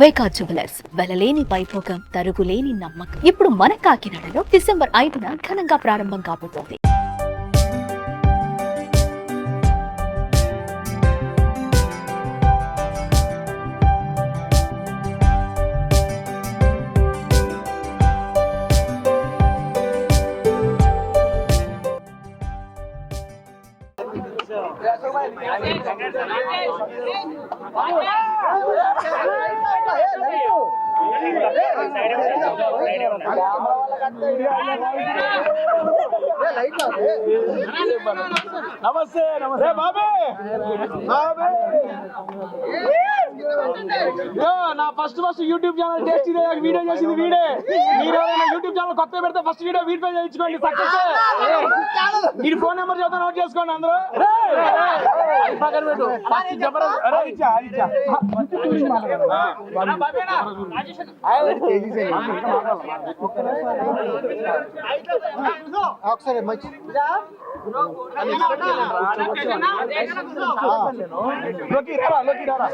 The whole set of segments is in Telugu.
వైకా జువెలర్స్. వెలలేని వైభోగం తరుగులేని నమ్మకం. ఇప్పుడు మన కాకినాడలో డిసెంబర్ ఐదున ఘనంగా ప్రారంభం కాబోతోంది. నమస్తే నమస్తే. బాబే బాబే. నా first first YouTube channel taste video చేసింది వీడే. మీరు యూట్యూబ్ ఛానల్ కొత్త పెడితే ఫస్ట్ వీడియో వీడిపై చేయించుకోండి. సక్సెస్. వీడి ఫోన్ నెంబర్ చదువు నోట్ చేసుకోండి అందరూ. పక్కన పెట్టు. ఒకసారి మంచి లోకి రారా, లోకి రారా.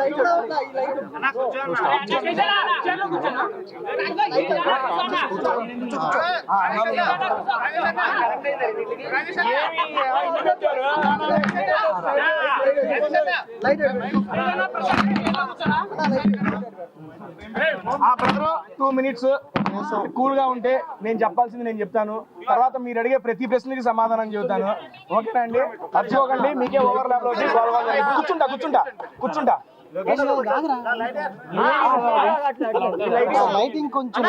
ఆ బ్రదర్ టూ మినిట్స్ కూల్గా ఉంటే నేను చెప్పాల్సింది నేను చెప్తాను. తర్వాత మీరు అడిగే ప్రతి ప్రశ్నకి సమాధానం చెబుతాను. ఓకేనా అండి? మర్చిపోకండి మీకే ఓవర్ ల్యాప్ వచ్చి కూర్చుంటా కూర్చుంటా కూర్చుంటా. లైటింగ్ కొంచెం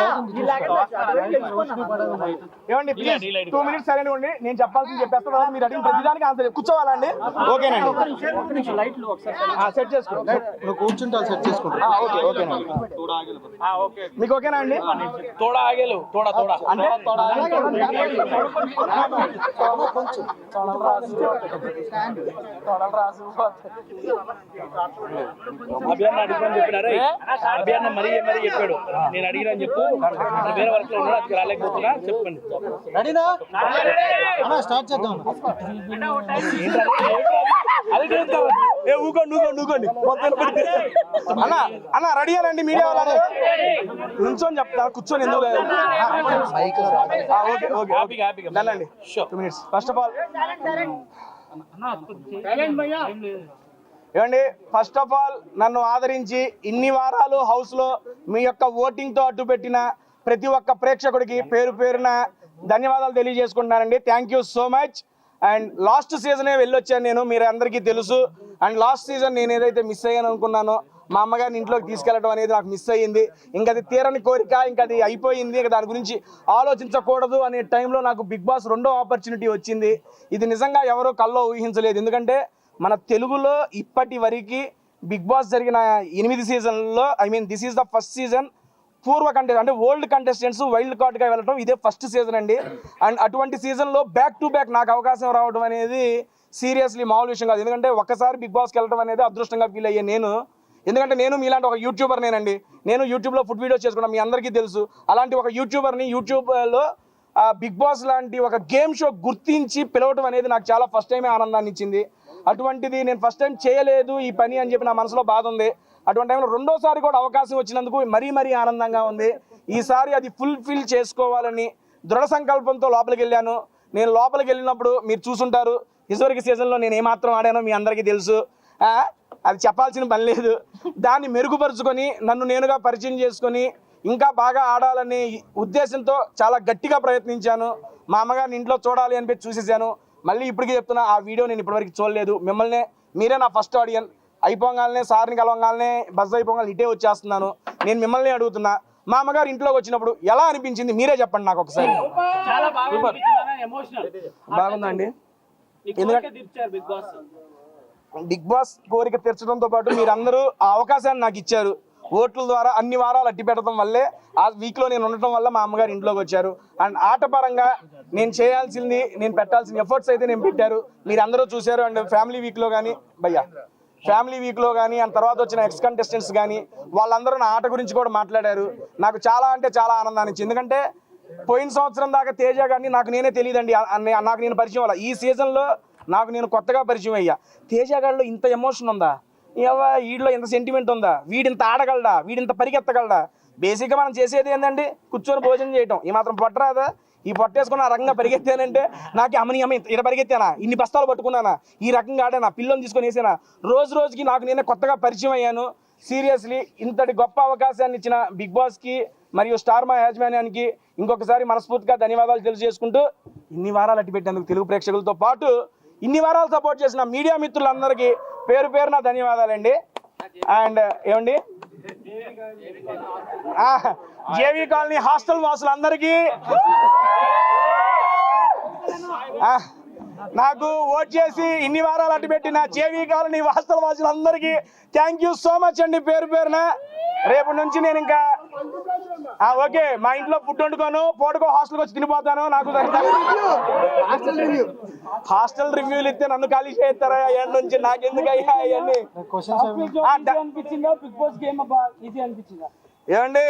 ఏమండి ప్లీజ్ టూ మినిట్స్ సరే ఉండి నేను చెప్పాల్సింది చెప్పేస్తా తర్వాత మీరు అడిగిన ప్రతిదానికి ఆన్సర్ కూర్చోవాలండి ఓకేనండి సెట్ చేసుకోండి నువ్వు కూర్చుంటా సెట్ చేసుకుంటా ఓకే ఓకేనండి మీకు ఓకేనా అండి తోడా ఆగేలు తోడా తోడా అంటే రాసు అభియాన్ అడిగిన చెప్పినారా? అభియాన్ మరీ మరీ చెప్పాడు. నేను అడిగినా అని చెప్పు. వేరే వర్క్లో ఉన్నాడు అది రాలేకపోతున్నా చెప్పండి. రెడీనా? అన్న స్టార్ట్ చేద్దాం. ఏ ఊకోండి ఊకోండి ఊకోండి. అన్న అన్న రెడీ అనండి మీడియా వాళ్ళు నుంచొని చెప్తా కూర్చొని ఎందుకు ఓకే ఓకే హ్యాపీగా హ్యాపీగా. వెళ్ళండి. Two minutes first of all ఏమండి? ఫస్ట్ ఆఫ్ ఆల్ నన్ను ఆదరించి ఇన్ని వారాలు హౌస్లో మీ యొక్క ఓటింగ్తో అడ్డు పెట్టిన ప్రతి ఒక్క ప్రేక్షకుడికి పేరు పేరున ధన్యవాదాలు తెలియజేసుకుంటున్నానండి. Thank you so much and last సీజనే వెళ్ళొచ్చాను నేను మీరు అందరికీ తెలుసు. అండ్ లాస్ట్ సీజన్ నేను ఏదైతే మిస్ అయ్యాను అనుకున్నానో మా అమ్మగారిని ఇంట్లోకి తీసుకెళ్ళడం అనేది నాకు మిస్ అయ్యింది. ఇంకా అది తీరని కోరిక ఇంకా అది అయిపోయింది. ఇంకా దాని గురించి ఆలోచించకూడదు అనే టైంలో నాకు బిగ్ బాస్ రెండో ఆపర్చునిటీ వచ్చింది. ఇది నిజంగా ఎవరో కల్లో ఊహించలేదు. ఎందుకంటే మన తెలుగులో ఇప్పటి వరకు బిగ్ బాస్ జరిగిన ఎనిమిది సీజన్లో I mean this is the first season పూర్వ కంటెస్ట్ అంటే ఓల్డ్ కంటెస్టెంట్స్ వైల్డ్ కార్డ్గా వెళ్ళడం ఇదే ఫస్ట్ సీజన్ అండి. అండ్ అటువంటి సీజన్లో బ్యాక్ టు బ్యాక్ నాకు అవకాశం రావడం అనేది సీరియస్లీ మామూలు విషయం కాదు. ఎందుకంటే ఒక్కసారి బిగ్ బాస్కి వెళ్ళడం అనేది అదృష్టంగా ఫీల్ అయ్యే నేను. ఎందుకంటే నేను మీలాంటి ఒక యూట్యూబర్ నేనండి. నేను యూట్యూబ్లో ఫుడ్ వీడియోస్ చేసుకున్నాను మీ అందరికీ తెలుసు. అలాంటి ఒక యూట్యూబర్ని యూట్యూబ్లో బిగ్ బాస్ లాంటి ఒక గేమ్ షో గుర్తించి పిలవటం అనేది నాకు చాలా ఫస్ట్ టైమే ఆనందాన్ని ఇచ్చింది. అటువంటిది నేను ఫస్ట్ టైం చేయలేదు ఈ పని అని చెప్పి నా మనసులో బాధ ఉంది. అటువంటి టైంలో రెండోసారి కూడా అవకాశం వచ్చినందుకు మరీ మరీ ఆనందంగా ఉంది. ఈసారి అది ఫుల్ఫిల్ చేసుకోవాలని దృఢ సంకల్పంతో లోపలికి వెళ్ళాను. నేను లోపలికి వెళ్ళినప్పుడు మీరు చూసుంటారు. ఇదివరకు సీజన్లో నేను ఏమాత్రం ఆడానో మీ అందరికీ తెలుసు. అది చెప్పాల్సిన పని లేదు. దాన్ని మెరుగుపరుచుకొని నన్ను నేనుగా పరిచయం చేసుకొని ఇంకా బాగా ఆడాలనే ఉద్దేశంతో చాలా గట్టిగా ప్రయత్నించాను. మా అమ్మగారిని ఇంట్లో చూడాలి అని చూసేసాను. మళ్ళీ ఇప్పటికీ చెప్తున్నా ఆ వీడియో నేను ఇప్పటివరకు చూడలేదు. మిమ్మల్ని మీరే నా ఫస్ట్ ఆడియన్ అయిపోగానే సార్ని కలవగానే బస్ అయిపోగానే ఇటే వచ్చేస్తున్నాను. నేను మిమ్మల్ని అడుగుతున్నా మా అమ్మగారు ఇంట్లోకి వచ్చినప్పుడు ఎలా అనిపించింది? మీరే చెప్పండి నాకు ఒకసారి. చాలా బాగా ఎమోషనల్ బాగుందండి. బిగ్ బాస్ కోరిక తీర్చడంతో పాటు మీరందరూ ఆ అవకాశాన్ని నాకు ఇచ్చారు. ఓట్ల ద్వారా అన్ని వారాలు అట్టి పెట్టడం వల్లే ఆ వీక్లో నేను ఉండటం వల్ల మా అమ్మగారు ఇంట్లోకి వచ్చారు. అండ్ ఆట పరంగా నేను చేయాల్సింది నేను పెట్టాల్సిన ఎఫర్ట్స్ అయితే నేను పెట్టారు. మీరు అందరూ చూశారు అండ్ ఫ్యామిలీ వీక్లో కానీ భయ్యా ఫ్యామిలీ వీక్లో కానీ అండ్ తర్వాత వచ్చిన ఎక్స్ కంటెస్టెంట్స్ కానీ వాళ్ళందరూ నా ఆట గురించి కూడా మాట్లాడారు. నాకు చాలా అంటే చాలా ఆనందాన్ని ఇచ్చింది. ఎందుకంటే పోయిన సంవత్సరం దాకా తేజ గారిని నాకు నేనే తెలియదండి. నాకు నేను పరిచయం అవ్వాలి. ఈ సీజన్లో నాకు నేను కొత్తగా పరిచయం అయ్యా. తేజ గారిలో ఇంత ఎమోషన్ ఉందా? ఇవ వీడిలో ఇంత సెంటిమెంట్ ఉందా? వీడింత ఆడగలడా? వీడింత పరిగెత్తగలడా? బేసిక్గా మనం చేసేది ఏంటండి కూర్చొని భోజనం చేయటం. ఈ మాత్రం పొట్టరాదా ఈ పొట్టేసుకుని ఆ రకంగా పరిగెత్తానంటే నాకు అమ్మని అమ్మ ఇంత- పరిగెత్తానా? ఇన్ని బస్తాలు పట్టుకున్నానా? ఈ రకంగా ఆడానా? పిల్లలు తీసుకొని వేసానా? రోజు రోజుకి నాకు నేనే కొత్తగా పరిచయం అయ్యాను. సీరియస్లీ ఇంతటి గొప్ప అవకాశాన్ని ఇచ్చిన బిగ్ బాస్కి మరియు స్టార్ మా యాజమాన్యానికి ఇంకొకసారి మనస్ఫూర్తిగా ధన్యవాదాలు తెలియజేసుకుంటూ ఇన్ని వారాలు అట్టి పెట్టేందుకు తెలుగు ప్రేక్షకులతో పాటు ఇన్ని వారాలు సపోర్ట్ చేసిన మీడియా మిత్రులందరికీ పేరు పేరున ధన్యవాదాలండి. అండ్ ఏమండి? జేవీ కాలనీ హాస్టల్ వాసులందరికీ. నాకు ఓట్ చేసి ఇన్ని వారాలు అటు పెట్టిన జేవీ కాలనీ హాస్టల్ వాసులందరికీ థ్యాంక్ యూ సో మచ్ అండి పేరు పేరున. రేపు నుంచి నేను ఇంకా ఓకే మా ఇంట్లో ఫుడ్ వండుకోను పూటకో హాస్టల్కి వచ్చి తినిపోతాను నాకు హాస్టల్ రివ్యూలు ఇస్తే నన్ను ఖాళీ చేస్తారా? అయ్యా నుంచి నాకెందుకు అయ్యా అవన్నీ ఏమండి?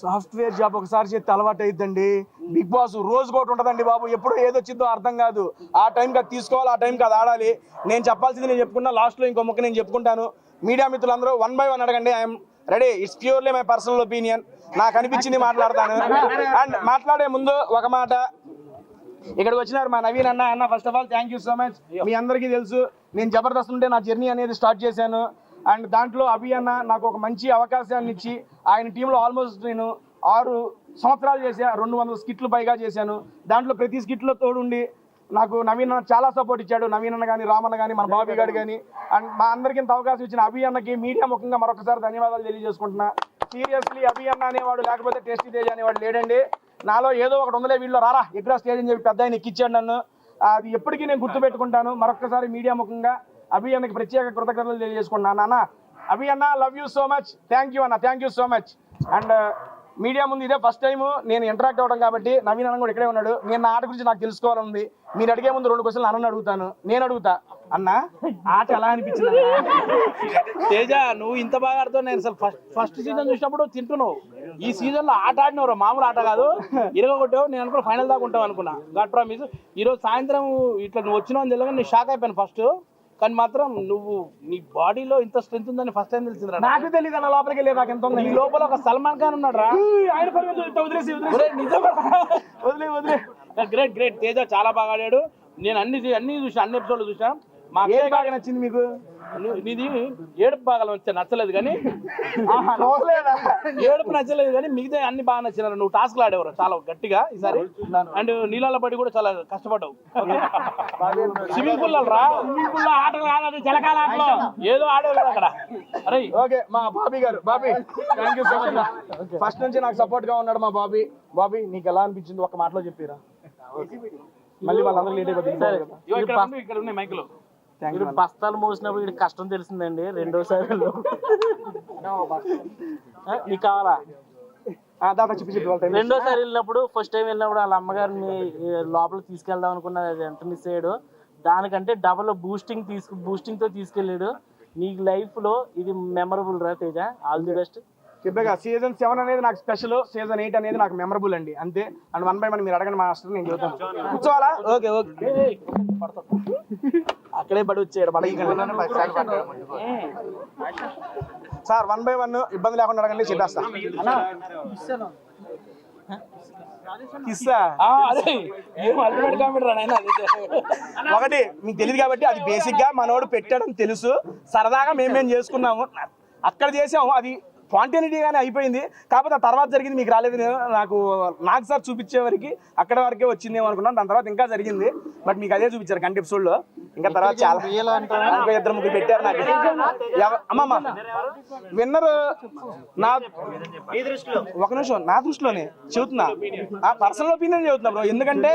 సాఫ్ట్వేర్ జాబ్ ఒకసారి చేస్తే అలవాటు అయిద్దండి. బిగ్ బాస్ రోజు ఒకటి ఉంటుందండి బాబు. ఎప్పుడు ఏదొచ్చిందో అర్థం కాదు. ఆ టైంకి అది తీసుకోవాలి ఆ టైంకి అది ఆడాలి. నేను చెప్పాల్సింది నేను చెప్పుకున్నా లాస్ట్లో ఇంకో ముక్క నేను చెప్పుకుంటాను. మీడియా మిత్రులందరూ వన్ బై వన్ అడగండి. I'm ready it's purely my personal opinion నాకు అనిపించింది మాట్లాడతాను. అండ్ మాట్లాడే ముందు ఒక మాట. ఇక్కడికి వచ్చినారు మా నవీన్ అన్న. అన్న first of all thank you so much మీ అందరికీ తెలుసు నేను జబర్దస్త్ ఉంటే నా జర్నీ అనేది స్టార్ట్ చేశాను. అండ్ దాంట్లో అభి అన్న నాకు ఒక మంచి అవకాశాన్ని ఇచ్చి ఆయన టీంలో ఆల్మోస్ట్ నేను ఆరు సంవత్సరాలు చేశా రెండు వందల స్కిట్లు పైగా చేశాను. దాంట్లో ప్రతి స్కిట్లో తోడుండి నాకు నవీన్ అన్న చాలా సపోర్ట్ ఇచ్చాడు. నవీన్ అన్న కానీ రామన్న కానీ మన బాబీ గారు కానీ అండ్ మా అందరికీ ఇంత అవకాశం ఇచ్చిన అభి అన్నకి మీడియా ముఖంగా మరొకసారి ధన్యవాదాలు తెలియజేసుకుంటున్నా. సీరియస్లీ అభి అన్న అనేవాడు లేకపోతే టేస్టీ తేజ్ అనేవాడు లేడండి. నాలో ఏదో ఒకటి ఉందలే వీళ్ళు రారా ఎక్కడ స్టేజ్ అని చెప్పి పెద్ద ఆయన ఎక్కిచ్చాడు నన్ను. అది ఎప్పటికీ నేను గుర్తుపెట్టుకుంటాను. మరొకసారి మీడియా ముఖంగా అభి అన్నకి ప్రత్యేక కృతజ్ఞతలు తెలియజేసుకుంటున్నాను. అన్న అభి అన్న love you so much thank you అన్న. Thank you so much and media ముందు ఇదే ఫస్ట్ టైం నేను ఇంటరాక్ట్ అవ్వడం కాబట్టి నవీన్ అన్న కూడా ఇక్కడే ఉన్నాడు. నేను నా ఆట గురించి నాకు తెలుసుకోవాలని మీరు అడిగే ముందు రెండు క్వశ్చన్లు అన్న అడుగుతాను. నేను అడుగుతా. అన్న? ఆట ఎలా అనిపించింది తేజ నువ్వు ఇంత బాగా ఆడుతావు నేను అసలు ఫస్ట్ ఫస్ట్ సీజన్ చూసినప్పుడు తింటున్నావు. ఈ సీజన్లో ఆట ఆడినవరు మామూలు ఆట కాదు. ఇరగొట్టావు నేను అనుకున్నా ఫైనల్ దాకా ఉంటావు అనుకున్నా. గాడ్ ప్రామిస్ ఈ రోజు సాయంత్రం ఇట్లా నువ్వు వచ్చినావు అని తెలియగా నేను షాక్ అయిపోయాను ఫస్ట్ కానీ మాత్రం నువ్వు నీ బాడీలో ఇంత స్ట్రెంత్ ఉందని ఫస్ట్ టైం తెలిసిందిరా. నాకు తెలియదు అన్న లోపలికి వెళ్ళి నాకు ఎంత ఉంది? నీ లోపల ఒక సల్మాన్ ఖాన్ ఉన్నాడు రా ఆయన వదిలేసి వదిలేసి. వదిలే వదిలే. గ్రేట్ గ్రేట్ తేజ చాలా బాగా ఆడాడు. నేను అన్ని అన్ని చూసా అన్ని ఎపిసోడ్లు చూసా మా ఏది అక్షయ్ బాగా నచ్చింది మీకు? నీది ఏడుపు బాగా వచ్చా నచ్చలేదు కానీ? ఏడుపు నచ్చలేదు కానీ మిగతా అన్ని బాగా నచ్చినారు. నువ్వు టాస్క్లు ఆడేవారు చాలా గట్టిగా ఈసారి. అండ్ నీళ్ళ పడి కూడా చాలా కష్టపడ్డావు. స్విమ్మింగ్ పూల్ రా. స్విమ్మింగ్ పూల్ ఆటలు ఆడాలి జలకాల ఆటలు. ఏదో ఆడేవారు అక్కడ. అరే. ఓకే మా బాబీ గారు. Bobby thank you so much first నుంచి నాకు సపోర్ట్గా ఉన్నాడు మా బాబీ. బాబీ నీకు ఎలా అనిపించింది? ఒక మాటలో చెప్పిరా. మళ్ళీ వాళ్ళందరూ లేట్ అయిపోతుంది ఇక్కడ ఉన్నాయి మైకులు. బస్తాలు మోసినప్పుడు వీడికి కష్టం తెలిసిందండి రెండోసారి నీకు కావాలా? time రెండోసారి వెళ్ళినప్పుడు ఫస్ట్ టైం వెళ్ళినప్పుడు వాళ్ళ అమ్మగారిని ఈ, లోపలికి తీసుకెళ్దాం అనుకున్నది అది ఎంత మిస్ అయ్యాడు. దానికంటే డబల్ బూస్టింగ్ తీసుకు బూస్టింగ్తో తీసుకెళ్ళాడు. నీ లైఫ్లో ఇది మెమరబుల్ రా Teja. All the best season seven అనేది నాకు స్పెషల్ సీజన్ ఎయిట్ అనేది నాకు మెమరబుల్ అండి. అంతే. అండ్ వన్ బై వన్ మీరు అడగండి మాస్టర్ నేను చెబుతాను. కూర్చోవాలా? Okay okay. అక్కడే పడి వచ్చాడు సార్ వన్ బై వన్ ఇబ్బంది లేకుండా అడగండి చెప్పేస్తా. ఒకటి మీకు తెలియదు కాబట్టి అది బేసిక్గా మనోడు పెట్టాడని తెలుసు. సరదాగా మేము మేము చేసుకున్నాము. అక్కడ చేసాము. అది స్పాంటేనిటీగానే అయిపోయింది. కాకపోతే ఆ తర్వాత జరిగింది మీకు రాలేదు. నేను నాకు నాకు సార్ చూపించే వరకు అక్కడ వరకే వచ్చిందేమో అనుకున్నాను. దాని తర్వాత ఇంకా జరిగింది. బట్ మీకు అదే చూపించారు కంటి ఎపిసోడ్లో ఇంకా తర్వాత చాలా ఇంకో ఇద్దరు ముగ్గురు పెట్టారు నాకు. అమ్మమ్మ విన్నర్ నా ఒక నిమిషం. నా దృష్టిలోనే చెబుతున్నా. ఆ పర్సనల్ ఒపీనియన్ చెబుతున్నా బ్రో. ఎందుకంటే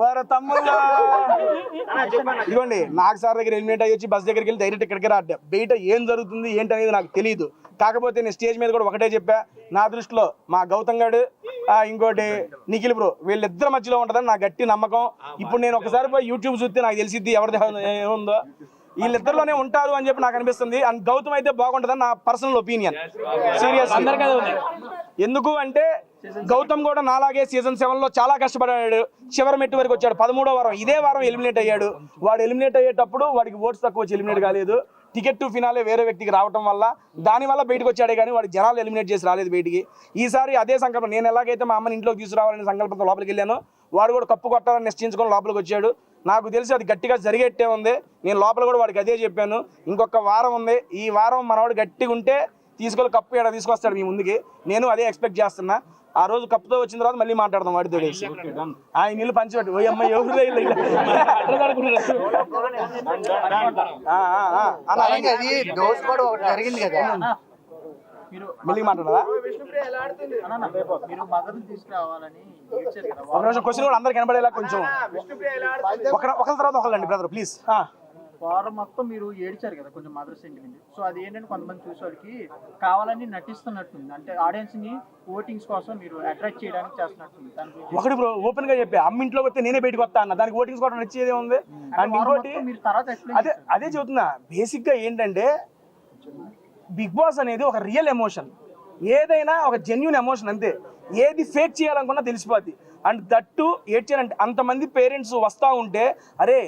వారు తమ్ముళ్ళ ఇదిగోండి నాకు సార్ దగ్గర ఎలిమినేట్ అయ్యి వచ్చి బస్ దగ్గరికి వెళ్ళి డైరెక్ట్ ఇక్కడికి రాడ్డా బయట ఏం జరుగుతుంది ఏంటి అనేది నాకు తెలియదు కాకపోతే నేను స్టేజ్ మీద కూడా ఒకటే చెప్పా. నా దృష్టిలో మా గౌతమ్ ఆ, ఇంకోటి నిఖిల్ బ్రో వీళ్ళిద్దరి మధ్యలో ఉంటుందని నా గట్టి నమ్మకం. ఇప్పుడు నేను ఒకసారి పోయి యూట్యూబ్ చూస్తే నాకు తెలిసిద్ది ఎవరిది ఏముందో. వీళ్ళిద్దరిలోనే ఉంటారు అని చెప్పి నాకు అనిపిస్తుంది. అండ్ గౌతమ్ అయితే బాగుంటుందని నా పర్సనల్ ఒపీనియన్. సీరియస్ ఎందుకు అంటే గౌతమ్ కూడా నాలాగే సీజన్ సెవెన్లో చాలా కష్టపడాడు. చివరి మెట్టు వరకు వచ్చాడు. పదమూడో వారం ఇదే వారం ఎలిమినేట్ అయ్యాడు. వాడు ఎలిమినేట్ అయ్యేటప్పుడు వాడికి ఓట్స్ తక్కువ వచ్చి ఎలిమినేట్ కాలేదు. టికెట్ టు ఫినాలే వేరే వ్యక్తికి రావటం వల్ల దానివల్ల బయటకు వచ్చాడే కానీ వాడి జనాలు ఎలిమినేట్ చేసి రాలేదు బయటికి. ఈసారి అదే సంకల్పం. నేను ఎలాగైతే మా అమ్మని ఇంట్లోకి తీసుకురావాలనే సంకల్పంతో లోపలికి వెళ్ళాను వాడు కూడా కప్పు కొట్టాలని నిశ్చయించుకొని లోపలికి వచ్చాడు. నాకు తెలిసి అది గట్టిగా జరిగేట్టే ఉంది. నేను లోపల కూడా వాడికి అదే చెప్పాను. ఇంకొక వారం ఉంది. ఈ వారం మనవాడు గట్టిగా ఉంటే తీసుకొని కప్పు ఏడా తీసుకొస్తాడు మీ ముందుకి. నేను అదే ఎక్స్పెక్ట్ చేస్తున్నా. ఆ రోజు కప్పుతో వచ్చిన తర్వాత మళ్ళీ మాట్లాడదాం వాడితో కలిసి ఆ ఈ నీళ్ళు పంచిపెట్టు. ఓ అమ్మ ఎవరు జరిగింది కదా. మళ్ళీ మాట్లాడదా ఒక నిమిషం క్వశ్చన్ కూడా అందరికి కనబడేలా కొంచెం. ఒక ఒకరి తర్వాత ఒకళ్ళండి బ్రదర్ ప్లీజ్. వారం మొత్తం మీరు ఏడ్చారు కదా కొంచెం మదర్ సెంటిమెంట్ సో అది ఏంటంటే కొంతమంది చూసేవాళ్ళకి కావాలని నటిస్తున్నట్టుంది. అంటే ఆడియన్స్ని ఓటింగ్స్ కోసం మీరు అట్రాక్ట్ చేయడానికి చేస్తున్నట్టుంది. ఒకటి ఓపెన్గా చెప్పి అమ్మ ఇంట్లోకి వస్తే నేనే బయటకు వస్తా అన్న దానికి ఓటింగ్స్ కూడా నచ్చేదే ఉంది. అండ్ ఇంకోటి అదే అదే చెబుతున్నా బేసిక్గా ఏంటంటే బిగ్ బాస్ అనేది ఒక రియల్ ఎమోషన్ ఏదైనా ఒక జెన్యున్ ఎమోషన్ అంతే. ఏది ఫేక్ చేయాలనుకున్నా తెలిసిపోద్ది. అండ్ దట్టు ఏడ్చారంటే అంతమంది పేరెంట్స్ వస్తూ ఉంటే అరే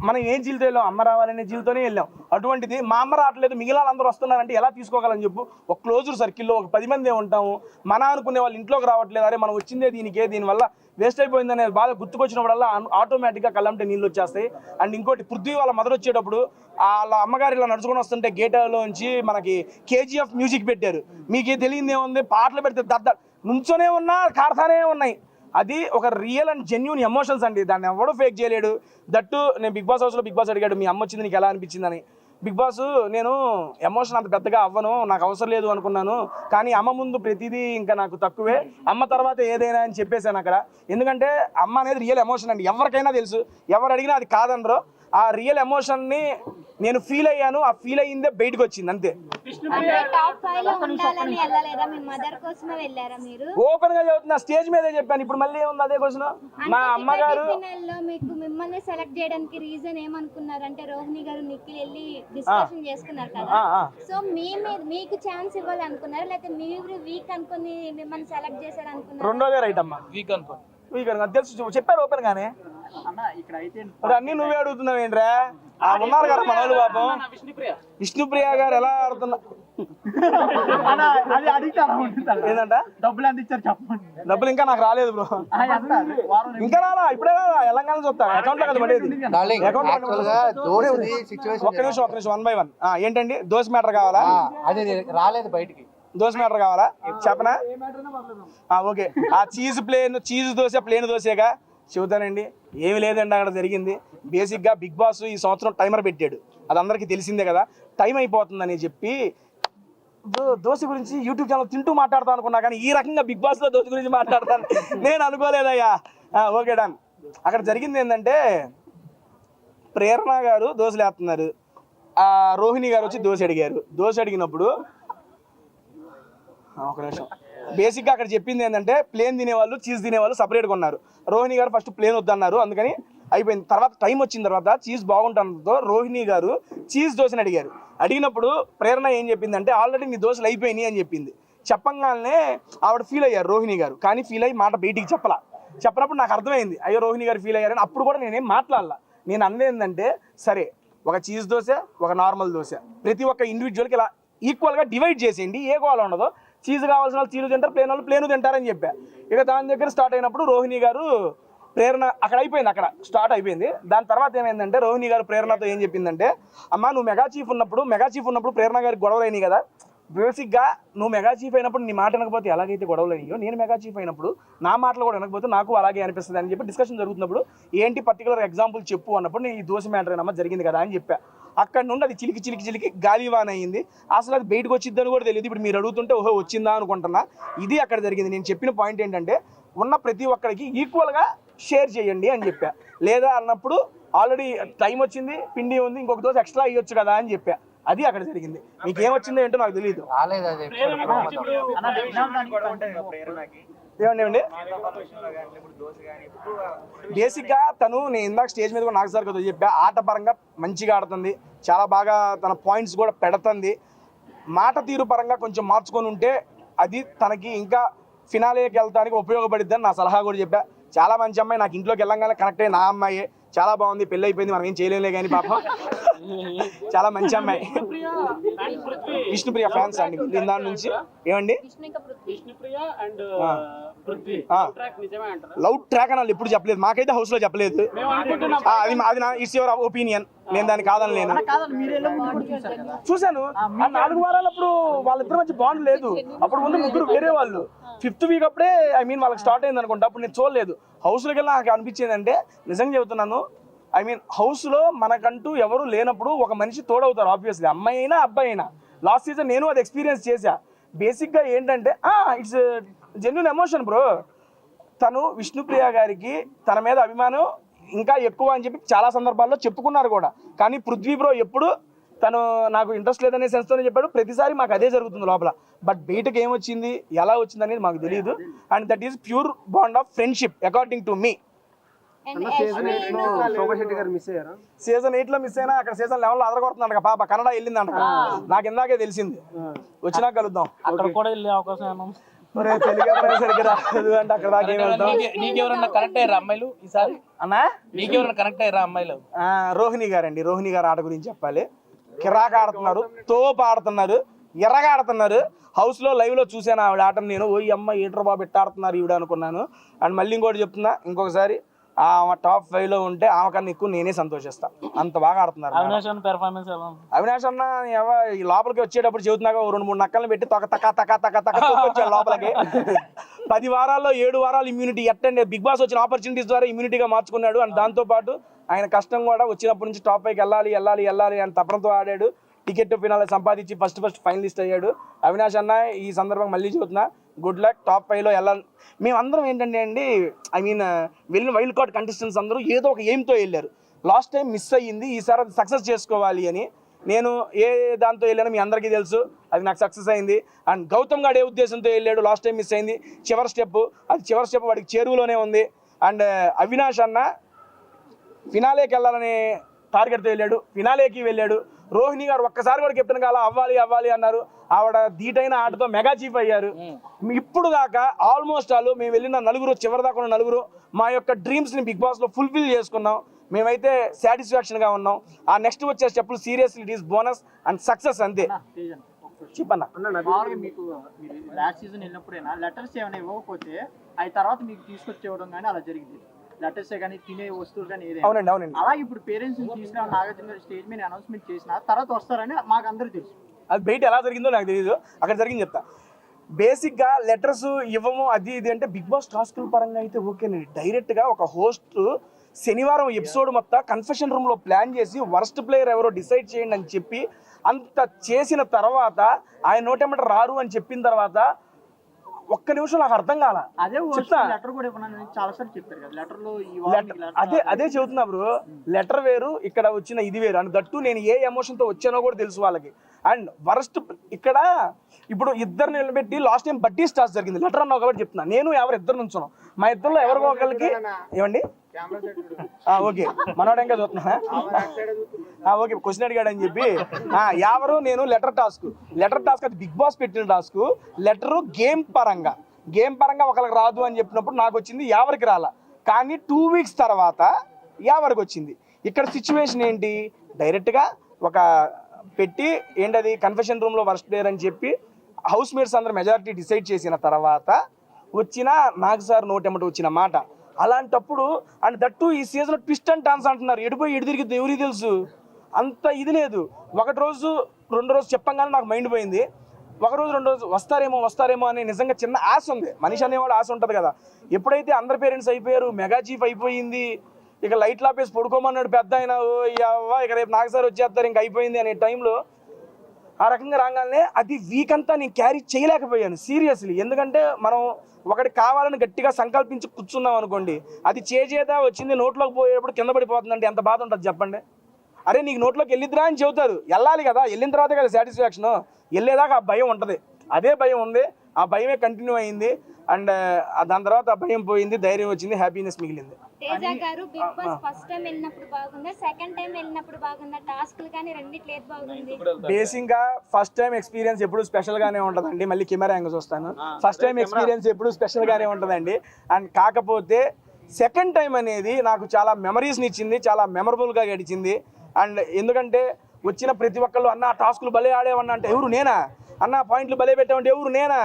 మనం ఏం జీవితంలో వెళ్ళాం? అమ్మ రావాలనే జీవితంలోనే వెళ్ళాం. అటువంటిది మా అమ్మ రావట్లేదు మిగిలిన అందరూ వస్తున్నారంటే ఎలా తీసుకోగలని చెప్పు? ఒక క్లోజ్డ్ సర్కిల్లో ఒక పది మంది ఉంటాము. మన అనుకునే వాళ్ళు ఇంట్లోకి రావట్లేదు. అరే మనం వచ్చిందే దీనికే దీనివల్ల వేస్ట్ అయిపోయిందనే బాధ గుర్తుకొచ్చినప్పుడల్లా ఆటోమేటిక్గా కళ్ళంటే నీళ్ళు వచ్చేస్తాయి. అండ్ ఇంకోటి పృథ్వీ వాళ్ళ మదర్ వచ్చేటప్పుడు వాళ్ళ అమ్మగారు ఇలా నడుచుకొని వస్తుంటే గేట్లోంచి మనకి కేజీఎఫ్ మ్యూజిక్ పెట్టారు. మీకు తెలియదు ఏముంది పాటలు పెడితే దద్ద నుంచోనే ఉన్నా కాడతానే ఉన్నాయి. అది ఒక రియల్ అండ్ జెన్యున్ ఎమోషన్స్ అండి. దాన్ని ఎవడో ఫేక్ చేయలేడు. దట్టు నేను బిగ్ బాస్ హౌస్లో బిగ్ బాస్ అడిగాడు మీ అమ్మ వచ్చింది నీకు ఎలా అనిపించిందని? బిగ్ బాస్ నేను ఎమోషన్ అంత పెద్దగా అవ్వను నాకు అవసరం లేదు అనుకున్నాను. కానీ అమ్మ ముందు ప్రతిదీ ఇంకా నాకు తక్కువే. అమ్మ తర్వాత ఏదైనా అని చెప్పేశాను అక్కడ. ఎందుకంటే అమ్మ అనేది రియల్ ఎమోషన్ అండి. ఎవరికైనా తెలుసు. ఎవరు అడిగినా అది కాదనరు. ఆ రియల్ ఎమోషన్ని నేను ఫీల్ అయ్యాను. ఆ ఫీల్ అయ్యిందే బయటకు వచ్చింది అంతే. అంటే టాప్ ఫైవ్లో ఉండాలని వెళ్ళలేదా? మీ మదర్ కోసమే వెళ్ళారా మీరు? ఓపెన్గా చెబుతున్నా స్టేజ్ మీదే చెప్పాను. ఇప్పుడు మళ్ళీ ఏముంది అదే క్వశ్చన్ మా అమ్మగారు లో మీకు మిమ్మల్ని సెలెక్ట్ చేయడానికి రీజన్ ఏమనుకున్నారంటే రోహిణి గారు నిఖిల్ వెళ్ళి డిస్కషన్ చేసుకున్నారు కదా. సో మీ మీద మీకు ఛాన్స్ ఇవ్వాలి అనుకున్నారా లేకపోతే మీరు వీక్ అనుకుని మిమ్మల్ని సెలెక్ట్ చేశారు అనుకున్నారా రెండోదే రైట్ అమ్మా. వీక్ అనుకో వీక్ అనుకో. తెలుసు చెప్పారు ఓపెన్ గానే. మరి అన్ని నువ్వే అడుగుతున్నావు ఏంట్రా? ఆ ఉన్నారు కదా మన వాళ్ళు పాపం. విష్ణుప్రియ. గారు ఎలా ఆడుతున్నా? అన్న, అది. ఏంటంట డబ్బులు ఎంత ఇచ్చారు చెప్పండి. డబ్బులు ఇంకా నాకు రాలేదు బ్రో. ఇంకా రాలా? ఇప్పుడే రాలా? తెలంగాణ చూస్తా. అకౌంట్లో కదా పడేది. సిచ్యువేషన్ ఒక్క నిమిషం ఒక్క నిమిషం వన్ బై వన్ ఏంటండి? దోశ మ్యాటర్ కావాలా? అది రాలేదు బయటికి. దోశ మ్యాటర్ కావాలా? చెప్పనా? ఆ, ఓకే. ఆ cheese plain cheese dosa plain దోశగా? చెబుతానండి ఏమి లేదండి అక్కడ జరిగింది. బేసిక్గా బిగ్ బాస్ ఈ సంవత్సరం టైమర్ పెట్టాడు. అది అందరికీ తెలిసిందే కదా. టైం అయిపోతుందని చెప్పి దోశ గురించి యూట్యూబ్ ఛానల్ తింటూ మాట్లాడతాను అనుకున్నా కానీ ఈ రకంగా బిగ్ బాస్లో దోశ గురించి మాట్లాడతాను. నేను అనుకోలేదయ్యా. ఓకే డన్ అక్కడ జరిగింది ఏంటంటే ప్రేరణ గారు దోశలు వేస్తున్నారు. రోహిణి గారు వచ్చి దోశ అడిగారు. దోశ అడిగినప్పుడు ఒక నిమిషం. బేసిక్గా అక్కడ చెప్పింది ఏంటంటే ప్లేన్ తినేవాళ్ళు చీజ్ తినేవాళ్ళు సపరేట్గా ఉన్నారు. రోహిణి గారు ఫస్ట్ ప్లేన్ వద్దన్నారు. అందుకని అయిపోయింది. తర్వాత టైం వచ్చిన తర్వాత చీజ్ బాగుంటుందో రోహిణి గారు చీజ్ దోశని అడిగారు. అడిగినప్పుడు ప్రేరణ ఏం చెప్పిందంటే ఆల్రెడీ నీ దోశలు అయిపోయినాయి అని చెప్పింది. చెప్పంగానే ఆవిడ ఫీల్ అయ్యారు రోహిణి గారు. కానీ ఫీల్ అయ్యి మాట బయటికి చెప్పలా. చెప్పినప్పుడు నాకు అర్థమైంది అయ్యో రోహిణి గారు ఫీల్ అయ్యారని. అప్పుడు కూడా నేనేం మాట్లాడాల. నేను అందేందంటే సరే ఒక చీజ్ దోశ ఒక నార్మల్ దోశ. ప్రతి ఒక్క ఇండివిజువల్కి ఇలా ఈక్వల్గా డివైడ్ చేసేయండి. ఏ గోళ ఉండదో చీజ్ కావాల్సిన వాళ్ళు చీజ్ తింటారు ప్లేన్ వాళ్ళు ప్లేను తింటారని చెప్పా. ఇక దాని దగ్గర స్టార్ట్ అయినప్పుడు రోహిణి గారు ప్రేరణ అక్కడ అయిపోయింది అక్కడ స్టార్ట్ అయిపోయింది. దాని తర్వాత ఏమైందంటే రోహిణి గారు ప్రేరణతో ఏం చెప్పిందంటే అమ్మా నువ్వు మెగా చీఫ్ ఉన్నప్పుడు మెగా చీఫ్ ఉన్నప్పుడు ప్రేరణ గారికి గొడవలు కదా. బేసిక్గా నువ్వు మెగా చీఫ్ అయినప్పుడు నీ మాట వినకపోతే ఎలాగైతే గొడవలు నేను మెగా చీఫ్ అయినప్పుడు నా మాటలు కూడా వినకపోతే నాకు అలాగే అనిపిస్తుంది అని చెప్పి డిస్కషన్ జరుగుతున్నప్పుడు ఏంటి పర్టికులర్ ఎగ్జాంపుల్ చెప్పు అన్నప్పుడు నేను ఈ దోశ మ్యాటర్ ఏనమ్మా జరిగింది కదా అని చెప్పా. అక్కడ నుండి అది చిలికి చిలికి చిలికి గాలివాన్ అయింది అసలు అది బయటకు వచ్చిద్దని కూడా తెలియదు. ఇప్పుడు మీరు అడుగుతుంటే ఓహో వచ్చిందా అనుకుంటున్నా. ఇది అక్కడ జరిగింది. నేను చెప్పిన పాయింట్ ఏంటంటే ఉన్న ప్రతి ఒక్కరికి ఈక్వల్గా షేర్ చేయండి అని చెప్పా. లేదా అన్నప్పుడు ఆల్రెడీ టైం వచ్చింది పిండి ఉంది ఇంకొక దోశ ఎక్స్ట్రా అయ్యొచ్చు కదా అని చెప్పా. అది అక్కడ జరిగింది. మీకు ఏమొచ్చిందో ఏంటో నాకు తెలియదు ఏమండి ఏమండి? బేసిక్గా తను నేను ఇందాక స్టేజ్ మీద కూడా నాకు సార్ కదా చెప్పా ఆట పరంగా మంచిగా ఆడుతుంది చాలా బాగా తన పాయింట్స్ కూడా పెడుతుంది. మాట తీరు పరంగా కొంచెం మార్చుకొని ఉంటే అది తనకి ఇంకా ఫినాలేకి వెళ్తానికి ఉపయోగపడిద్దని నా సలహా కూడా చెప్పా. చాలా మంచి అమ్మాయి నాకు ఇంట్లోకి వెళ్ళంగానే కనెక్ట్ అయ్యి నా అమ్మాయి. చాలా బాగుంది పెళ్ళి అయిపోయింది మనం ఏం చేయలేంలే కానీ పాపం. చాలా మంచి అమ్మాయి. విష్ణుప్రియ ఫ్యాన్స్ అండి. దీని దాని నుంచి ఏమండి? లవ్ ట్రాక్ అని వాళ్ళు ఎప్పుడు చెప్పలేదు. మాకైతే హౌస్లో చెప్పలేదు. అది అది నా ఇట్స్ యువర్ ఒపీనియన్ నేను దాన్ని కాదనలేను కాదండి మీరు వెళ్ళే ముందు కూడా చూసారు కదా? చూశాను. ఆ నాలుగు వారాలప్పుడు వాళ్ళిద్దరి మధ్య బాండ్ లేదు. అప్పుడు ముందు ముగ్గురు వేరే వాళ్ళు. ఫిఫ్త్ వీక్ అప్పుడే ఐ మీన్ వాళ్ళకి స్టార్ట్ అయింది అనుకుంటా అప్పుడు నేను చూడలేదు. హౌస్లోకి వెళ్ళి నాకు అనిపించేది అంటే నిజంగా చెబుతున్నాను ఐ మీన్ హౌస్లో మనకంటూ ఎవరు లేనప్పుడు ఒక మనిషి తోడవుతారు ఆబ్వియస్లీ అమ్మాయి అయినా అబ్బాయి అయినా లాస్ట్ సీజన్ నేను అది ఎక్స్పీరియన్స్ చేశా. బేసిక్గా ఏంటంటే ఇట్స్ జెన్యున్ ఎమోషన్ బ్రో తను విష్ణుప్రియ గారికి తన మీద అభిమానం ఇంకా ఎక్కువ అని చెప్పి చాలా సందర్భాల్లో చెప్పుకున్నారు కూడా. కానీ పృథ్వీ బ్రో ఎప్పుడు తను నాకు ఇంట్రెస్ట్ లేదనే సెన్స్తోనే చెప్పాడు. ప్రతిసారి మాకు అదే జరుగుతుంది లోపల. బట్ బయటకు ఏమొచ్చింది ఎలా వచ్చింది అనేది మాకు తెలియదు and that is pure bond of friendship according to me. Season ఎయిట్లో మిస్ అయినా అక్కడ సీజన్ లెవెన్లో అదరగొడుతున్నాడు పాప కన్నడ వెళ్ళిందంట. నాకు ఇందాకే తెలిసింది. వచ్చినా కలుద్దాం. అక్కడ కూడా వెళ్ళే అవకాశం నీకెవరన్నా కనెక్ట్ అయ్యారా అమ్మాయిలు ఈసారి? అన్నా? నీకెవరన్నా కనెక్ట్ అయ్యారా అమ్మాయిలు? ఆ, రోహిణి గారండి. రోహిణి గారు ఆట గురించి చెప్పాలి. కిరాక్ ఆడుతున్నారు తోపు ఆడుతున్నారు ఎర్రగా ఆడుతున్నారు హౌస్లో లైవ్లో చూసాను ఆవిడ ఆటను నేను. ఓ అమ్మ ఏటర్ బాబు ఎట్ట ఆడుతున్నారు ఈవిడ అనుకున్నాను. అండ్ మళ్ళీ ఇంకోటి చెప్తున్నా ఇంకొకసారి ఆమె టాప్ ఫైవ్లో ఉంటే ఆమె కన్నా ఎక్కువ నేనే సంతోషిస్తా. అంత బాగా ఆడుతున్నారు. అవినాష్ పెర్ఫార్మెన్స్ అన్న లోపలికి వచ్చేటప్పుడు చెబుతున్నాగా ఓ రెండు మూడు నక్కలను పెట్టి తొక తక తక తక తక వచ్చాడు లోపలికి. పది వారాల్లో ఏడు వారాలు ఇమ్యూనిటీ ఎట్టండి బిగ్ బాస్ వచ్చిన ఆపర్చునిటీస్ ద్వారా ఇమ్యూనిటీగా మార్చుకున్నాడు. అండ్ దాంతో పాటు ఆయన కష్టం కూడా వచ్చినప్పటి నుంచి టాప్ పైకి వెళ్ళాలి వెళ్ళాలి వెళ్ళాలి అని తపనతో ఆడాడు. టికెట్ ఫినాలి సంపాదించి ఫస్ట్ ఫస్ట్ ఫైనలిస్ట్ అయ్యాడు. అవినాష్ అన్న ఈ సందర్భంగా మళ్ళీ చూస్తున్నా గుడ్ లక్ టాప్ ఫైవ్లో వెళ్ళాలి. మేమందరం ఏంటంటే అండి ఐ మీన్ వెళ్ళిన వైల్డ్ కార్డ్ కంటెస్టెంట్స్ అందరూ ఏదో ఒక ఎయిమ్తో వెళ్ళారు. లాస్ట్ టైం మిస్ అయ్యింది ఈసారి అది సక్సెస్ చేసుకోవాలి అని. నేను ఏ దాంతో వెళ్ళానో మీ అందరికీ తెలుసు అది నాకు సక్సెస్ అయింది. అండ్ గౌతమ్ గారు ఏ ఉద్దేశంతో వెళ్ళాడు లాస్ట్ టైం మిస్ అయింది? చివరి స్టెప్ అది చివరి స్టెప్ వాడికి చేరువలోనే ఉంది. అండ్ uh, అవినాష్ అన్న ఫినాలేకి వెళ్ళాలని టార్గెట్తో వెళ్ళాడు. ఫినాలేకి వెళ్ళాడు. రోహిణి గారు ఒక్కసారి కూడా కెప్టెన్ కాల అవ్వాలి అవ్వాలి అన్నారు. ఆవిడ ధీటైన ఆటతో మెగా చీఫ్ అయ్యారు. ఇప్పుడు దాకా ఆల్మోస్ట్ ఆల్ మేము వెళ్ళిన నలుగురు చివరి దాకా ఉన్న నలుగురు మా యొక్క డ్రీమ్స్ని బిగ్ బాస్లో ఫుల్ఫిల్ చేసుకున్నాం. మేమైతే సాటిస్ఫాక్షన్గా ఉన్నాం. ఆ నెక్స్ట్ వచ్చే స్టెప్పులు seriously it is bonus and success అంతే. మీకు లాస్ట్ సీజన్ వెళ్ళినప్పుడైనా లెటర్స్ ఏమైనా ఇవ్వకపోతే అవి తర్వాత మీకు తీసుకొచ్చి ఇవ్వడం కానీ అలా జరిగింది. లెటర్స్ కానీ తినే వస్తువులు కానీ ఏదైనా. అవునండి అవునండి. అలా ఇప్పుడు పేరెంట్స్ తీసుకున్న నాగార్జున గారు స్టేజ్ మీద అనౌన్స్మెంట్ చేసిన తర్వాత వస్తారని మాకు అందరూ తెలుసు. అది బయట ఎలా జరిగిందో నాకు తెలియదు అక్కడ జరిగింది చెప్తా. బేసిక్గా లెటర్స్ ఇవ్వము అది ఇది అంటే బిగ్ బాస్ టాస్కుల పరంగా అయితే ఓకేనండి. డైరెక్ట్గా ఒక హోస్ట్ శనివారం ఎపిసోడ్ మొత్తం కన్ఫెషన్ రూమ్లో ప్లాన్ చేసి వర్స్ట్ ప్లేయర్ ఎవరో డిసైడ్ చేయండి అని చెప్పి అంత చేసిన తర్వాత ఆయన నోటెమ్మట రారు అని చెప్పిన తర్వాత ఒక్క నిమిషం నాకు అర్థం కాల. అదే. లెటర్ కూడా ఇవ్వనని చాలా సార్లు చెప్పారు కదా లెటర్లో అదే అదే చెబుతున్నా బ్రో. లెటర్ వేరు ఇక్కడ వచ్చిన ఇది వేరు. అండ్ దట్టు నేను ఏ ఎమోషన్తో వచ్చానో కూడా తెలుసు వాళ్ళకి. అండ్ వరస్ట్ ఇక్కడ ఇప్పుడు ఇద్దరు నిలబెట్టి లాస్ట్ టైం బడ్డీ స్టార్స్ జరిగింది. లెటర్ అన్నావు కాబట్టి చెప్తున్నా. నేను ఎవరు ఇద్దరు నుంచున్నాం మా ఇద్దరులో ఎవరికో ఒకరికి ఏమండి? ఓకే. మనోడు ఇంకా చూస్తున్నా ఓకే. క్వశ్చన్ అడిగాడు అని చెప్పి ఎవరు? నేను లెటర్ టాస్క్. లెటర్ టాస్క్ అది బిగ్ బాస్ పెట్టిన టాస్క్. లెటర్ గేమ్ పరంగా. గేమ్ పరంగా ఒకరికి రాదు అని చెప్పినప్పుడు నాకు వచ్చింది ఎవరికి రాలా. కానీ టూ వీక్స్ తర్వాత ఎవరికి వచ్చింది? ఇక్కడ సిచ్యువేషన్ ఏంటి? డైరెక్ట్గా ఒక పెట్టి ఏంటది? కన్ఫెషన్ రూమ్లో వర్స్ట్ ప్లేయర్ అని చెప్పి హౌస్ మేట్స్ అందరు మెజారిటీ డిసైడ్ చేసిన తర్వాత వచ్చిన నాగ్ సార్ నోటెమ్మట వచ్చిన మాట. అలాంటప్పుడు అండ్ దట్టు ఈ సీజన్ ట్విస్ట్ అండ్ టాన్స్ అంటున్నారు. ఎడిపోయి ఎడి తిరిగి ఎవరికి తెలుసు? అంత ఇది లేదు. ఒకటి రోజు రెండు రోజు చెప్పంగానే నాకు మైండ్ పోయింది. ఒక రోజు రెండు రోజు వస్తారేమో వస్తారేమో అని నిజంగా చిన్న ఆశ ఉంది. మనిషి అనేవాడు ఆశ ఉంటుంది కదా. ఎప్పుడైతే అందరి పేరెంట్స్ అయిపోయారు మెగా చీఫ్ అయిపోయింది ఇక లైట్ లాపేసి పడుకోమన్నాడు పెద్ద అయినా ఓ ఇక రేపు నాకు సార్ వచ్చేస్తారు ఇంక అయిపోయింది అనే టైంలో ఆ రకంగా రాగానే అది వీక్ అంతా నేను క్యారీ చేయలేకపోయాను సీరియస్లీ ఎందుకంటే మనం ఒకటి కావాలని గట్టిగా సంకల్పించి కూర్చున్నాం అనుకోండి అది చేజేదా వచ్చింది నోట్లోకి పోయేటప్పుడు కింద పడిపోతుందంటే ఎంత బాధ ఉంటుంది చెప్పండి? అరే నీకు నోట్లోకి వెళ్ళిద్దిరా అని చెబుతారు. వెళ్ళాలి కదా వెళ్ళిన తర్వాత కదా సాటిస్ఫాక్షన్ వెళ్ళేదాకా ఆ భయం ఉంటుంది. అదే భయం ఉంది ఆ భయమే కంటిన్యూ అయింది. అండ్ దాని తర్వాత ఆ భయం పోయింది ధైర్యం వచ్చింది హ్యాపీనెస్ మిగిలింది. తేజ గారు బిగ్ బాస్ ఫస్ట్ టైం వెళ్ళినప్పుడు బాగుందా? సెకండ్ టైం వెళ్ళినప్పుడు బాగుందా? టాస్క్లు కానీ రెండిట్లో ఏది బాగుంది? బేసిక్గా ఫస్ట్ టైం ఎక్స్పీరియన్స్ ఎప్పుడు స్పెషల్ గానే ఉంటదండి. మళ్ళీ కెమెరా యాంగిల్స్ వస్తాను ఫస్ట్ టైం ఎక్స్పీరియన్స్ ఎప్పుడు స్పెషల్ గానే ఉంటదండి. అండ్ కాకపోతే సెకండ్ టైం అనేది నాకు చాలా మెమరీస్ని ఇచ్చింది చాలా మెమరబుల్గా గడిచింది. అండ్ ఎందుకంటే వచ్చిన ప్రతి ఒక్కళ్ళు అన్న టాస్కులు భలే ఆడేవన్నా అంటే ఎవరు నేనా? అన్న పాయింట్లు భలే పెట్టామంటే ఎవరు నేనా?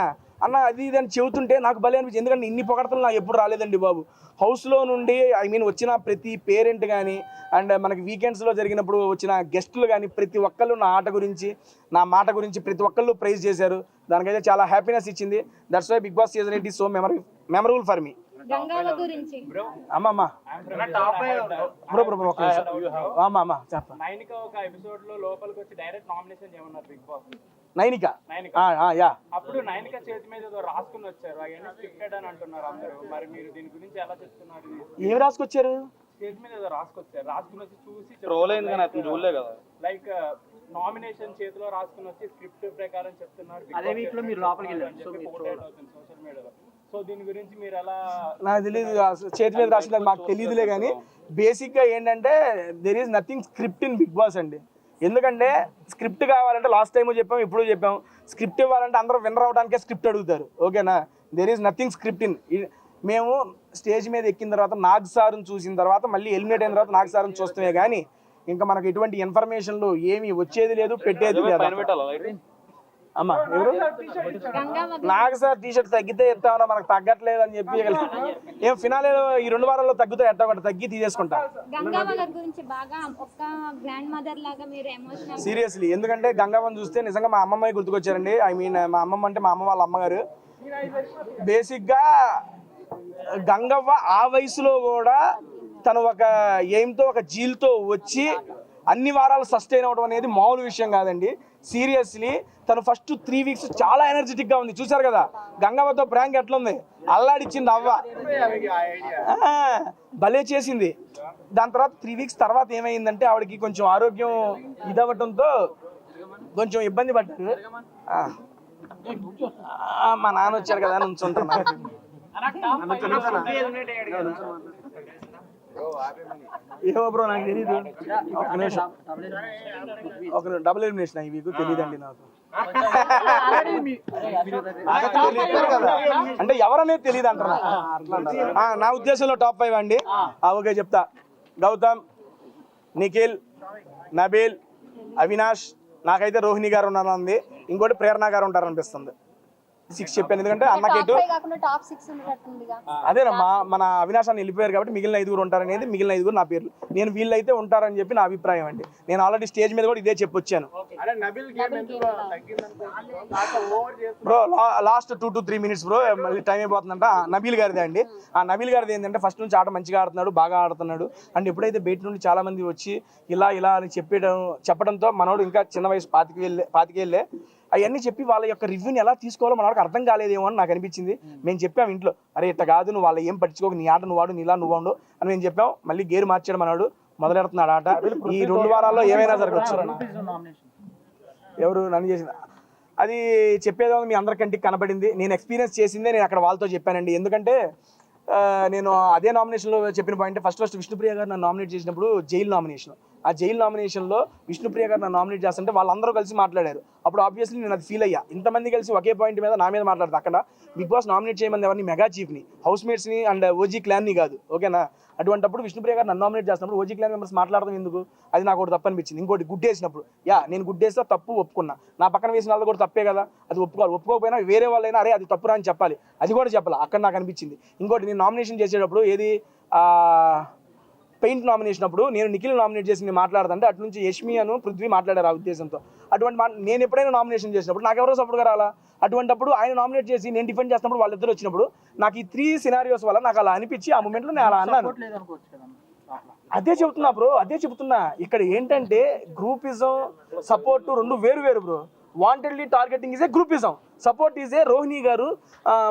అన్న అది ఇది అని చెబుతుంటే నాకు భలే అనిపించింది. ఎందుకంటే ఇన్ని పొగడతలు నాకు ఎప్పుడు రాలేదండి బాబు. హౌస్లో నుండి ఐ మీన్ వచ్చిన ప్రతి పేరెంట్ కానీ అండ్ మనకి వీకెండ్స్లో జరిగినప్పుడు వచ్చిన గెస్టులు కానీ ప్రతి ఒక్కళ్ళు నా ఆట గురించి నా మాట గురించి ప్రతి ఒక్కళ్ళు ప్రైజ్ చేశారు. దానికైతే చాలా హ్యాపీనెస్ ఇచ్చింది. That's why big boss season eight is so memory memorable for me గంగావ నైన్కి. యా. అప్పుడు నైన్క చేతి మీద ఏదో రాసుకుని వచ్చారు. అవన్నీ స్క్రిప్టెడ్ అని అంటున్నారు అందరూ. మరి మీరు దీని గురించి ఎలా చెప్తున్నారు? ఏమి రాసుకొచ్చారు? చేతి మీద ఏదో రాసుకొచ్చారు. రాసుకుని వచ్చి చూసి రోల్ అయింది కానీ అతను చూడలే కదా. లైక్ నామినేషన్ చేతిలో రాసుకుని వచ్చి స్క్రిప్ట్ ప్రకారం చెప్తున్నారు. అదే లో మీరు లోపలికి వెళ్ళారు. సోషల్ మీడియాలో సో దీని గురించి మీరు ఎలా నాకు తెలియదు చేతి మీద రాసింది మాకు తెలియదులే కానీ బేసిక్గా ఏంటంటే there is nothing script in big boss అండి. ఎందుకంటే స్క్రిప్ట్ కావాలంటే లాస్ట్ టైం చెప్పాం ఇప్పుడు చెప్పాం. స్క్రిప్ట్ ఇవ్వాలంటే అందరూ విన్నర్ అవడానికే స్క్రిప్ట్ అడుగుతారు. ఓకేనా? There is nothing script in మేము స్టేజ్ మీద ఎక్కిన తర్వాత నాగ్ సార్ని చూసిన తర్వాత మళ్ళీ ఎలిమినేట్ అయిన తర్వాత నాగ్ సార్ని చూస్తామే కానీ ఇంకా మనకు ఎటువంటి ఇన్ఫర్మేషన్లు ఏమీ వచ్చేది లేదు పెట్టేది లేదు అమ్మా ఎవరు? నాకు సార్ టీ షర్ట్ తగ్గితే ఎత్తామన్నా మనకు తగ్గట్లేదు అని చెప్పి ఏం ఫినాలేలో ఈ రెండు వారాల్లో తగ్గుతాయి ఎట్టా ఒకటి తగ్గి తీసేసుకుంటా. సీరియస్లీ ఎందుకంటే గంగావన్ చూస్తే నిజంగా మా అమ్మమ్మ గుర్తుకొచ్చారండి. ఐ మీన్ మా అమ్మమ్మ అంటే మా అమ్మ వాళ్ళ అమ్మగారు. బేసిక్గా గంగవ్వ ఆ వయసులో కూడా తను ఒక ఎయిమ్తో ఒక జీల్తో వచ్చి అన్ని వారాలు సస్టైన్ అవడం అనేది మామూలు విషయం కాదండి. సీరియస్లీ తను ఫస్ట్ త్రీ వీక్స్ చాలా ఎనర్జెటిక్గా ఉంది. చూసారు కదా? గంగవ్వతో ప్రాంక్ ఎట్లుంది? అల్లాడిచ్చింది అవ్వ. భలే చేసింది. దాని తర్వాత త్రీ వీక్స్ తర్వాత ఏమైందంటే ఆవిడకి కొంచెం ఆరోగ్యం ఇదవ్వటంతో కొంచెం ఇబ్బంది పడ్డారు. మా నాన్న వచ్చారు కదా నుంచుంటున్నా ఏమో బ్రో నాకు తెలీదు. ఒక నిమిషం. ఒక నిమిషం. డబుల్ ఎలిమినేషన్ వీక్ తెలియదండి నాకు. అంటే ఎవరనేది తెలియదు ఆ, నా ఉద్దేశంలో టాప్ ఫైవ్ అండి. ఓకే చెప్తా. గౌతమ్ నిఖిల్ నబీల్ అవినాష్ నాకైతే రోహిణి గారు ఉన్నారంది ఇంకోటి ప్రేరణ గారు ఉంటారనిపిస్తుంది. సిక్స్ చెప్పాను. ఎందుకంటే టాప్ సిక్స్ ఉన్నట్టుందిగా అదేనమ్మా మన అవినాష్ అని వెళ్ళిపోయారు కాబట్టి మిగిలిన ఐదుగురు ఉంటారనేది మిగిలిన ఐదుగురు నా పేర్లు. నేను వీళ్ళైతే ఉంటారని చెప్పి నా అభిప్రాయం అండి. నేను ఆల్రెడీ స్టేజ్ మీద కూడా ఇదే చెప్పొచ్చాను. Bro last two to three minutes bro మళ్ళీ టైం అయిపోతుందంట. ఆ, నబీల్ గారిదే అండి. ఆ నబీల్ గారిది ఏంటంటే ఫస్ట్ నుంచి ఆట మంచిగా ఆడుతున్నాడు బాగా ఆడుతున్నాడు. అండ్ ఎప్పుడైతే బయట నుండి చాలా మంది వచ్చి ఇలా ఇలా అని చెప్పడం చెప్పడంతో మనోడు ఇంకా చిన్న వయసు పాతికి వెళ్ళే పాతికి వెళ్ళే అవన్నీ చెప్పి వాళ్ళ యొక్క రివ్యూని ఎలా తీసుకోవాలో మనకు అర్థం కాలేదేమో అని నాకు అనిపించింది. మేము. చెప్పాం ఇంట్లో అరే ఇట్ట కాదు నువ్వు వాళ్ళ ఏం పట్టించుకోక నీ ఆట నువ్వు వాడు నీలా నువ్వు వాడు అని మేము చెప్పాం. మళ్ళీ గేర్ మార్చాడు మనోడు మొదలెడుతున్నాడు ఆట. ఈ రెండు వారాల్లో ఏమైనా జరగచ్చు. ఎవరు నన్ను చేసింది? అది చెప్పేదో మీ అందరికంటికి కనబడింది నేను ఎక్స్పీరియన్స్ చేసిందే నేను అక్కడ వాళ్ళతో చెప్పానండి. ఎందుకంటే నేను అదే నామినేషన్లో చెప్పిన పాయింట్ ఫస్ట్ ఫస్ట్ విష్ణుప్రియ గారు నన్ను నామినేట్ చేసినప్పుడు జైలు నామినేషన్ ఆ జైలు నామినేషన్లో విష్ణుప్రియ గారు నన్ను నామినేట్ చేస్తుంటే వాళ్ళందరూ కలిసి మాట్లాడారు. అప్పుడు ఆబ్వియస్లీ నేను అది ఫీల్ అయ్యా. ఇంతమంది కలిసి ఒకే పాయింట్ మీద నా మీద మాట్లాడదు అక్కడ బిగ్ బాస్ నామినేట్ చేయమని ఎవరిని? మెగా చీఫ్ని హౌస్ మేట్స్ని అండ్ ఓజీ క్లాన్ని కాదు. ఓకేనా? అటువంటిప్పుడు విష్ణుప్రియ గారు నన్ను నామినేట్ చేస్తున్నప్పుడు ఓజీ క్లాన్ మెంబర్స్ మాట్లాడడం ఎందుకు? అది నాకు ఒకటి తప్పనిపించింది. ఇంకోటి గుడ్ వేసినప్పుడు యా నేను గుడ్డేస్తా తప్పు ఒప్పుకున్నా. నా పక్కన వేసిన వాళ్ళు కూడా తప్పే కదా. అది ఒప్పుకోవాలి. ఒప్పుకోకపోయినా వేరే వాళ్ళైనా అరే అది తప్పురా అని చెప్పాలి. అది కూడా చెప్పాలి. అక్కడ నాకు అనిపించింది. ఇంకోటి నేను నామినేషన్ చేసేటప్పుడు ఏది? పెయింట్ నామినేషన్ అప్పుడు నేను నిఖిల్ నామినేట్ చేసి నేను మాట్లాడుతుంటే అటు నుంచి యష్మి అను పృథ్వీ మాట్లాడారు ఆ ఉద్దేశంతో. అటువంటి నేను ఎప్పుడైనా నామినేషన్ చేసినప్పుడు నాకు ఎవరో సపోర్ట్గా రాలా అటువంటప్పుడు ఆయన నామినేట్ చేసి నేను డిఫెండ్ చేసినప్పుడు వాళ్ళిద్దరు వచ్చినప్పుడు నాకు ఈ త్రీ సినారియోస్ వల్ల నాకు అలా అనిపించి ఆ మూమెంట్లో నేను అలా అన్నాను. అదే చెబుతున్నా బ్రో అదే చెబుతున్నా ఇక్కడ ఏంటంటే గ్రూపిజం సపోర్ట్ రెండు వేరు వేరు bro. Wantedly targeting is a groupism support is a Rohini గారు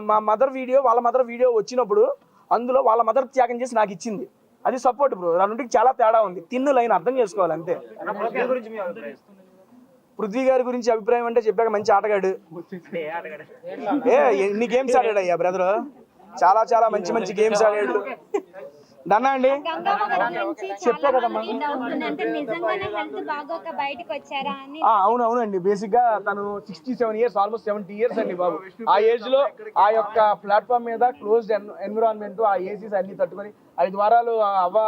మా మదర్ వీడియో వాళ్ళ మదర్ వీడియో వచ్చినప్పుడు అందులో వాళ్ళ మదర్ త్యాగం చేసి నాకు ఇచ్చింది. అది సపోర్ట్ బ్రో రెండింటికి చాలా తేడా ఉంది. తిన్ను లైన్ అర్థం చేసుకోవాలి అంతే. పృథ్వీ గారి గురించి అభిప్రాయం అంటే చెప్పాక మంచి ఆటగాడు. ఏ ఎన్ని గేమ్స్ ఆడాడు అయ్యా బ్రదర్ చాలా చాలా మంచి మంచి గేమ్స్ ఆడాడు. డన్నా అండి. అని. ఆ, అవును అవునండి. బేసిక్గా తను sixty seven years almost seventy years అండి బాబు. ఆ ఏజ్లో ఆ యొక్క ప్లాట్ఫామ్ మీద క్లోజ్డ్ ఎన్విరాన్మెంట్ ఆ ఏసీస్ అన్ని తట్టుకొని ఐదు వారాలు ఆ అవ్వ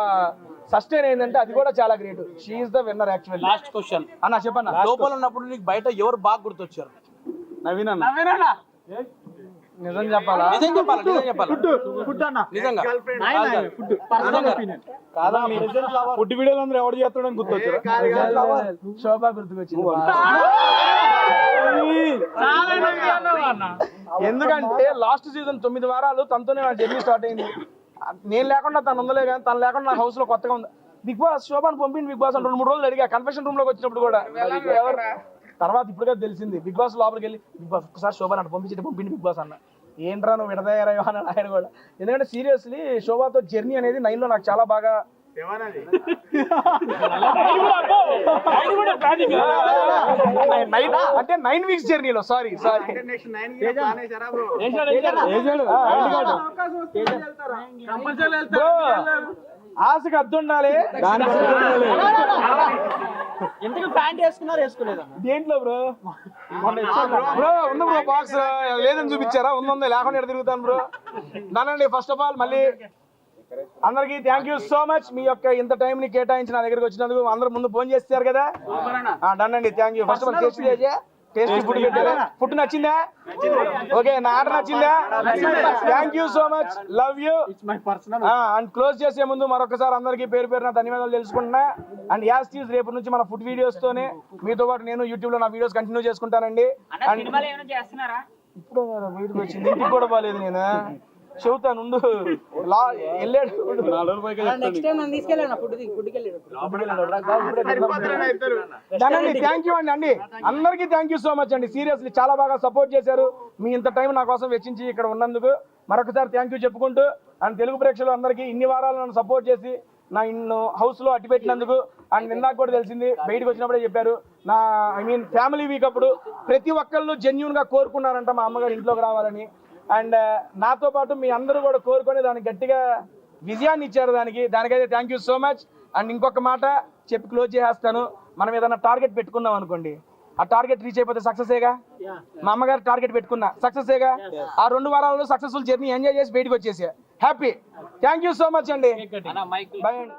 సస్టైన్ అయిందంటే అది కూడా చాలా great. She is the winner actual last question అన్న చెప్పన్న. లోపల ఉన్నప్పుడు నీకు బయట ఎవరు బాగా గుర్తొచ్చారు? నవీన్ అన్న. నిజం చెప్పాలా? నిజం చెప్పాలి? నిజం చెప్పాలి? నిజంగా. కాదా ఫుడ్ వీడియోలు అందరూ ఎవరు చేస్తాడని గుర్తొచ్చారు? శోభా గుర్తుకొచ్చింది ఎందుకంటే లాస్ట్ సీజన్ తొమ్మిది వారాలు తనతోనే నా జర్నీ స్టార్ట్ అయింది. నేను లేకుండా తను ఉందలే కానీ తను లేకుండా నా హౌస్లో కొత్తగా ఉంది. బిగ్ బాస్ శోభాని పంపింది బిగ్ బాస్ అని రెండు మూడు రోజులు అడిగా. కన్ఫెషన్ రూమ్లోకి వచ్చినప్పుడు కూడా. ఎవరు? తర్వాత ఇప్పుడుగా తెలిసింది. బిగ్ బాస్ లోపలికి వెళ్ళి బిగ్ బాస్ ఒకసారి శోభాని అటు పంపించి పంపింది బిగ్ బాస్ అన్న. ఏంట్రా నువ్వు విడదయ్యారో అని ఆయన కూడా. ఎందుకంటే సీరియస్లీ శోభాతో జర్నీ అనేది నైన్లో నాకు చాలా బాగా నైన్ అంటే నైన్ వీక్స్ జర్నీలో సారీ సారీ బ్రో ఆశకు అద్దు ఉండాలి. ఎందుకు ప్యాంట్ వేసుకున్నారు వేసుకోలేదా? దేంట్లో బ్రో? బ్రో ఉంది బ్రో బాక్స్ లేదని చూపించారా? ఉంది ఉంది. లేకుండా ఎక్కడ తిరుగుతాను బ్రో? నానండి ఫస్ట్ ఆఫ్ ఆల్ మళ్ళీ అందరికి థ్యాంక్ యూ సో మచ్ మీ యొక్క ఇంత టైం ని కేటాయించి నా దగ్గరికి వచ్చినందుకు అందరూ ముందు ఫోన్ చేస్తారు కదా? డన్ అండి. Thank you first of all taste taste food పెట్టారా ఫుడ్ నచ్చిందా? ఓకే నా ఆర్డర్ నచ్చిందా? Thank you so much love you my personal and close చేసే ముందు మరొకసారి అందరికీ పేరు పేరున ధన్యవాదాలు తెలుసుకుంటున్నా. అండ్ యాస్ తీస్ రేపు నుంచి మన ఫుడ్ వీడియోస్ తోనే మీతో పాటు నేను యూట్యూబ్లో నా వీడియోస్ కంటిన్యూ చేసుకుంటానండి. అండ్ ఇప్పుడు వీడికి వచ్చింది. ఇంటికి కూడా పోలేదు నేను. చెబుతాను ఉండు లా వెళ్ళాడు. నెక్స్ట్ టైం నన్ను తీసుకెళ్ళాను ఫుడ్ ఫుడ్కి వెళ్ళాడు థ్యాంక్ యూ అండి అండి. అందరికీ థ్యాంక్ యూ సో మచ్ అండి. సీరియస్లీ చాలా బాగా సపోర్ట్ చేశారు. మీ ఇంత టైం నా కోసం వెచ్చించి ఇక్కడ ఉన్నందుకు మరొకసారి థ్యాంక్ యూ చెప్పుకుంటూ అండ్ తెలుగు ప్రేక్షకులు అందరికీ ఇన్ని వారాలు నన్ను సపోర్ట్ చేసి నా ఇన్ను హౌస్లో అట్టి పెట్టినందుకు అండ్ నిన్నాకు కూడా తెలిసింది బయటకు వచ్చినప్పుడే చెప్పారు. నా ఐ మీన్ ఫ్యామిలీ వీక్ అప్పుడు ప్రతి ఒక్కళ్ళు జెన్యున్గా కోరుకున్నారంట మా అమ్మగారు ఇంట్లోకి రావాలని. అండ్ నాతో పాటు మీ అందరూ కూడా కోరుకొని దానికి గట్టిగా విజయాన్ని ఇచ్చారు దానికి. దానికైతే thank you so much and ఇంకొక మాట చెప్పి క్లోజ్ చేసేస్తాను. మనం ఏదైనా టార్గెట్ పెట్టుకున్నాం అనుకోండి. ఆ టార్గెట్ రీచ్ అయిపోతే సక్సెసేగా మా అమ్మగారు టార్గెట్ పెట్టుకున్నా సక్సెసేగా ఆ రెండు వారాల్లో సక్సెస్ఫుల్ జర్నీ ఎంజాయ్ చేసి బయటకు వచ్చేసా happy thank you so much అండి. బాయ్ అండి.